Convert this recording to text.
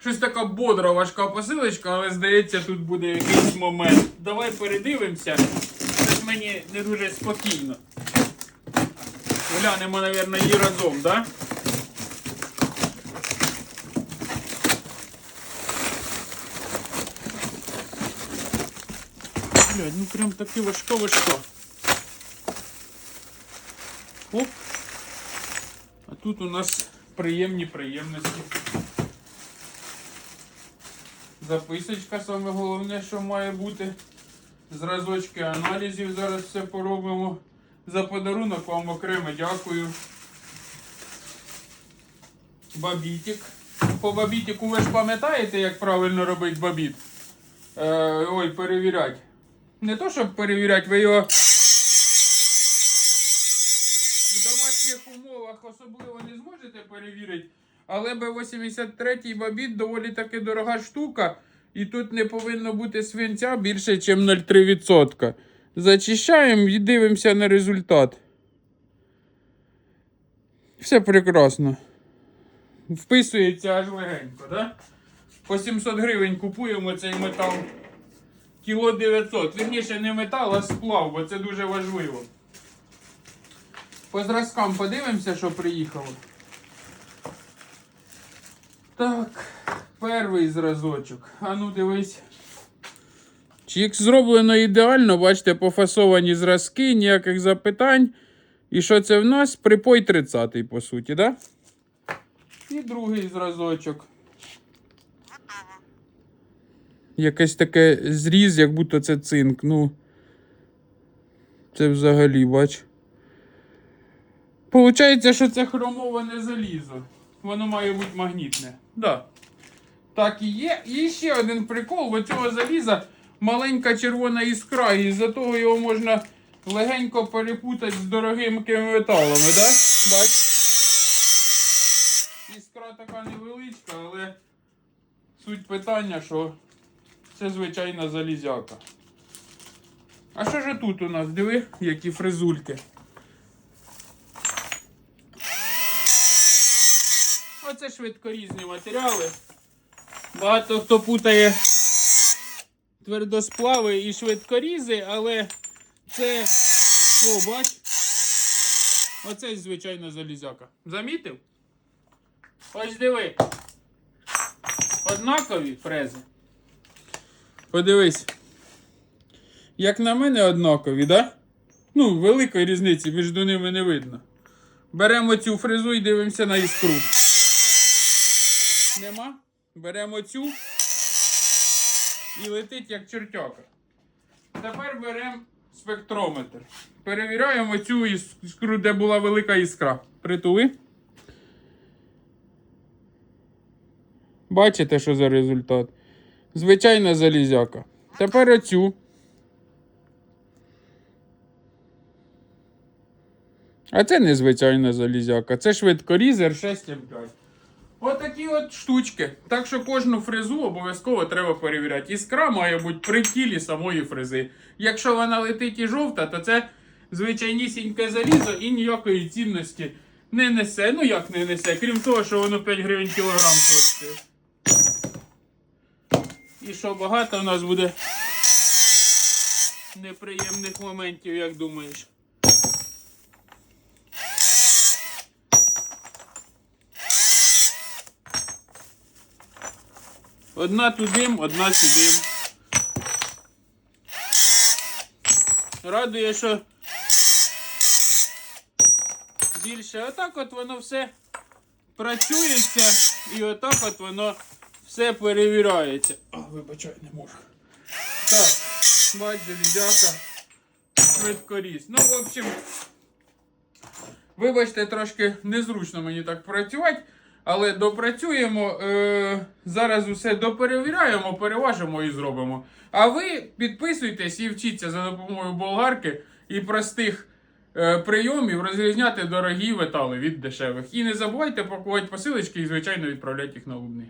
Щось така бодра, важка посилочка, але здається, тут буде якийсь момент. Давай передивимося. Щось мені не дуже спокійно. Глянемо, мабуть, її разом, так? Да? Блядь, ну прям таки важко важко. Оп. А тут у нас приємні приємності. Записочка саме головне, що має бути. Зразочки аналізів зараз все поробимо. За подарунок вам окремо дякую. Бабітик. По бабітику ви ж пам'ятаєте, як правильно робити бабіт? Е, ой, перевіряти. Не то, щоб перевіряти, ви його в домашніх умовах особливо не зможете перевірити. Але B83 бабіт доволі таки дорога штука. І тут не повинно бути свинця більше, ніж 0,3%. Зачищаємо і дивимося на результат. Все прекрасно. Вписується аж легенько, да? По 700 гривень купуємо цей метал. Кіло 900. Вірніше, не метал, а сплав, бо це дуже важливо. По зразкам подивимося, що приїхало. Так, перший зразочок. А ну дивись. Чік зроблено ідеально, бачите, пофасовані зразки, ніяких запитань. І що це в нас? Припой 30 по суті, да? І другий зразочок. Якесь таке зріз, як будто це цинк. Ну. Це взагалі, бач. Получається, що це хромоване залізо. Воно має бути магнітне. Да. Так і є. І ще один прикол: у цього заліза маленька червона іскра, і з-за того його можна легенько перепутати з дорогими металами, да? Бач? Іскра така невеличка, але суть питання, що це звичайна залізяка. А що ж тут у нас? Диви, які фризульки. Оце швидкорізні матеріали. Багато хто путає твердосплави і швидкорізи, але це. О, бач. Оце звичайно залізяка. Замітив? Ось диви. Однакові фрези. Подивись. Як на мене, однакові, да? Ну, великої різниці між ними не видно. Беремо цю фрезу і дивимося на іскру. Нема? Беремо цю і летить як чертяка. Тепер беремо спектрометр. Перевіряємо цю іскру, де була велика іскра. Притули. Бачите, що за результат? Звичайна залізяка. Тепер оцю. А це не звичайна залізяка, це швидкорізер 6М5. Отакі от штучки. Так що кожну фрезу обов'язково треба перевіряти. Іскра має бути при тілі самої фрези. Якщо вона летить і жовта, то це звичайнісіньке залізо і ніякої цінності не несе. Ну як не несе, крім того, що воно 5 гривень кілограм коштує. І що багато у нас буде неприємних моментів, як думаєш? Одна тудим, одна сюдим. Радує, що більше. Отак от воно все працюється і отак от воно все перевіряється. А, вибачай, не можу. Так, бач, залізяка. Швидкоріс. Ну, в общем, вибачте, трошки незручно мені так працювати. Але допрацюємо, е, зараз усе доперевіряємо, переважимо і зробимо. А ви підписуйтесь і вчіться за допомогою болгарки і простих е, прийомів розрізняти дорогі метали від дешевих. І не забувайте пакувати посилочки і, звичайно, відправляти їх на лубни.